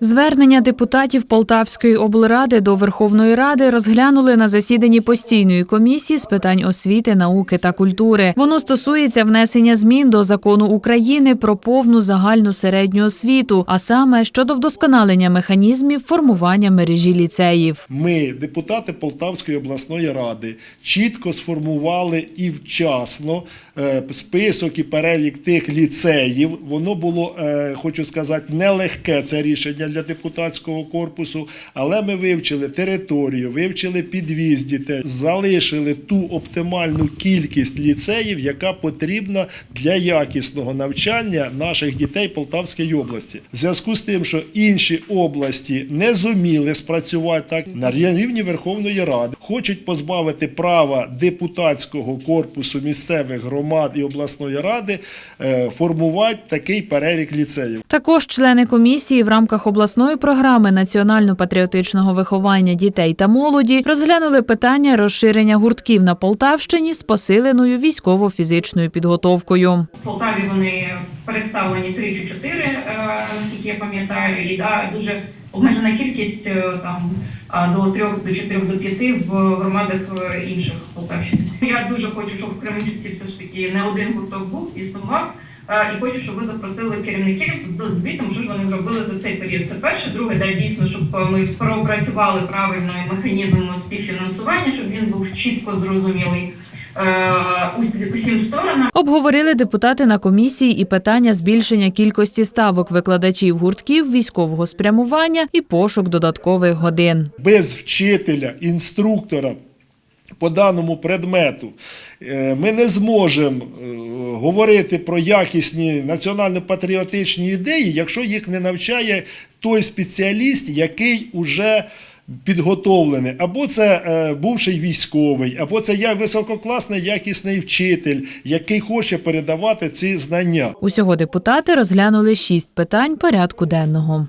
Звернення депутатів Полтавської облради до Верховної Ради розглянули на засіданні постійної комісії з питань освіти, науки та культури. Воно стосується внесення змін до закону України про повну загальну середню освіту, а саме щодо вдосконалення механізмів формування мережі ліцеїв. Ми, депутати Полтавської обласної ради, чітко сформували і вчасно е, список і перелік тих ліцеїв. Воно було, е, хочу сказати, нелегке це рішення для депутатського корпусу, але ми вивчили територію, вивчили підвіз дітей, залишили ту оптимальну кількість ліцеїв, яка потрібна для якісного навчання наших дітей Полтавської області. В зв'язку з тим, що інші області не зуміли спрацювати так на рівні Верховної Ради, хочуть позбавити права депутатського корпусу місцевих громад і обласної ради е, формувати такий перелік ліцеїв. Також члени комісії в рамках обласної програми національно-патріотичного виховання дітей та молоді розглянули питання розширення гуртків на Полтавщині з посиленою військово-фізичною підготовкою. В Полтаві вони представлені 3 чи 4, е, наскільки я пам'ятаю, і да, дуже обмежена кількість е, там до 3, до 4, до 5 в громадах е, інших Полтавщини. Я дуже хочу, щоб в Кременчуці все ж таки не один гурток був, існував. І хочу, щоб ви запросили керівників з звітом, що ж вони зробили за цей період. Це перше. Друге, да, дійсно, щоб е, ми пропрацювали правильно механізм співфінансування, щоб він був чітко зрозумілий е, усім сторонам. Обговорили депутати на комісії і питання збільшення кількості ставок викладачів гуртків військового спрямування і пошук додаткових годин. без вчителя, інструктора по даному предмету е, ми не зможемо е, говорити про якісні національно-патріотичні ідеї, якщо їх не навчає той спеціаліст, який уже підготовлений, або це е, бувший військовий, або це я висококласний якісний вчитель, який хоче передавати ці знання. Усього депутати розглянули шість питань порядку денного.